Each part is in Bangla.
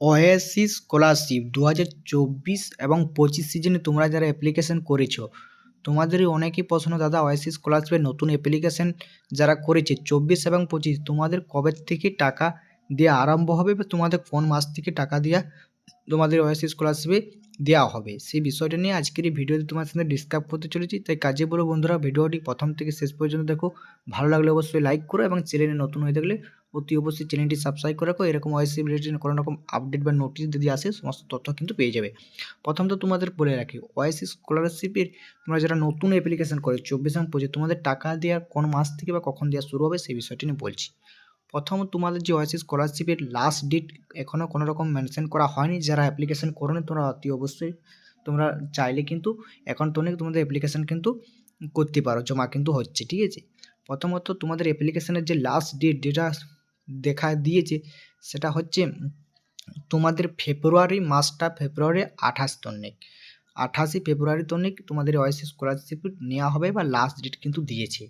ওয়েসিস স্কলারশিপ দু হাজার চব্বিশ এবং পঁচিশ সিজনে তোমরা যারা অ্যাপ্লিকেশন করেছ, তোমাদেরই অনেকই প্রশ্ন, দাদা ওয়েসিস স্কলারশিপের নতুন অ্যাপ্লিকেশন যারা করেছে, চব্বিশ এবং পঁচিশ, তোমাদের কবে থেকে টাকা দেওয়া আরম্ভ হবে বা তোমাদের কোন মাস থেকে টাকা দেওয়া তোমাদের ওয়েসিস স্কলারশিপে দেওয়া হবে? সেই বিষয়টা নিয়ে আজকের এই ভিডিওতে তোমার সঙ্গে ডিসকাস করতে চলেছি। তাই কাজে বলো বন্ধুরা, ভিডিওটি প্রথম থেকে শেষ পর্যন্ত দেখো। ভালো লাগলে অবশ্যই লাইক করো এবং চ্যানেলে নতুন হয়ে থাকলে অতি অবশ্যই চ্যানেলটি সাবস্ক্রাইব করে রাখো। এরকম ওয়াইসি রিলেটেড কোনো রকম আপডেট বা নোটিশ যদি আসে, সমস্ত তথ্য কিন্তু পেয়ে যাবে। প্রথম তো তোমাদের বলে রাখি ওয়াইসি স্কলারশিপের তোমরা যারা নতুন অ্যাপ্লিকেশন করে চব্বিশ এবং পঁচিশ, তোমাদের টাকা দেওয়ার কোন মাস থেকে বা কখন দেওয়া শুরু হবে, সেই বিষয়টি নিয়ে বলছি। প্রথম তোমাদের যে ওয়াইসি স্কলারশিপের লাস্ট ডেট এখনও কোনো রকম মেনশন করা হয়নি, যারা অ্যাপ্লিকেশন করোনি, তোমরা অতি অবশ্যই তোমরা চাইলে কিন্তু এখন তো অনেক তোমাদের অ্যাপ্লিকেশন কিন্তু করতে পারো, জমা কিন্তু হচ্ছে, ঠিক আছে? প্রথমত তোমাদের অ্যাপ্লিকেশনের যে লাস্ট ডেট যেটা দেখা দিয়েছে, সেটা হচ্ছে, তোমাদের ফেব্রুয়ারি মাসটা ফেব্রুয়ারি আঠাশ তন্নিক আঠাশে ফেব্রুয়ারি তন্নিক তোমাদের ওয়াইসি স্কলারশিপ নেওয়া হবে বা লাস্ট ডেট কিন্তু দিয়েছে।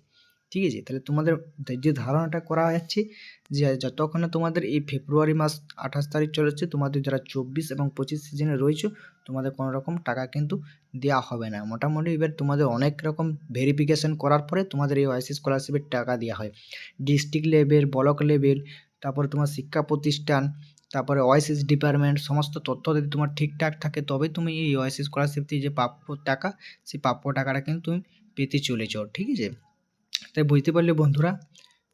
ঠিক আছে? তাহলে তোমাদের যে ধারণাটা করা যাচ্ছে যে যতক্ষণে তোমাদের এই ফেব্রুয়ারি মাস আঠাশ তারিখ চলেছে, তোমাদের যারা চব্বিশ এবং পঁচিশ সিজনে রয়েছে, তোমাদের কোনো রকম টাকা কিন্তু দেওয়া হবে না। মোটামুটি এবার তোমাদের অনেক রকম ভেরিফিকেশান করার পরে তোমাদের এই ওয়াইসি স্কলারশিপের টাকা দেওয়া হয়। ডিস্ট্রিক্ট লেভেল ব্লক লেভেল তারপরে তোমার শিক্ষা প্রতিষ্ঠান, তারপরে ওয়াইসিস ডিপার্টমেন্ট সমস্ত তথ্য যদি তোমার ঠিকঠাক থাকে তবে তুমি এই ওয়াইসি স্কলারশিপ যে প্রাপ্য টাকা, সেই প্রাপ্য টাকাটা কিন্তু তুমি পেতে চলেছ, ঠিক আছে? তাই বুঝতে পারলে বন্ধুরা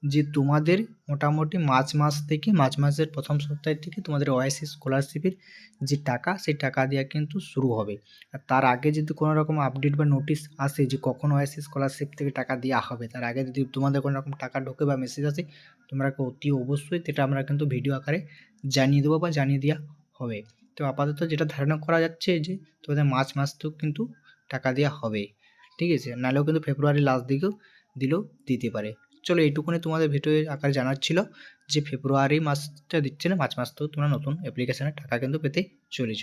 যে তোমাদের মোটামুটি মার্চ মাস থেকে, মার্চ মাসের প্রথম সপ্তাহ থেকে তোমাদের ওয়াইসি স্কলারশিপের যে টাকা, সেই টাকা দেওয়া কিন্তু শুরু হবে। আর তার আগে যদি কোনো রকম আপডেট বা নোটিশ আসে যে কখন ওয়াইসি স্কলারশিপ থেকে টাকা দেওয়া হবে, তার আগে যদি তোমাদের কোনো রকম টাকা ঢোকে বা মেসেজ আসে, তোমরা অতি অবশ্যই সেটা আমরা কিন্তু ভিডিও আকারে জানিয়ে দেবো বা জানিয়ে দেওয়া হবে। তো আপাতত যেটা ধারণা করা যাচ্ছে যে তোমাদের মার্চ মাস তো কিন্তু টাকা দেওয়া হবে। ঠিক আছে? নাহলেও কিন্তু ফেব্রুয়ারি লাস্ট দিকেও দিলেও দিতে পারে। চলো এইটুকুনে তোমাদের ভিডিও আকার জানার ছিল যে, ফেব্রুয়ারি মাসটা দিচ্ছে না, মার্চ মাস তো তোমরা নতুন অ্যাপ্লিকেশানের টাকা কিন্তু পেতে চলেছ।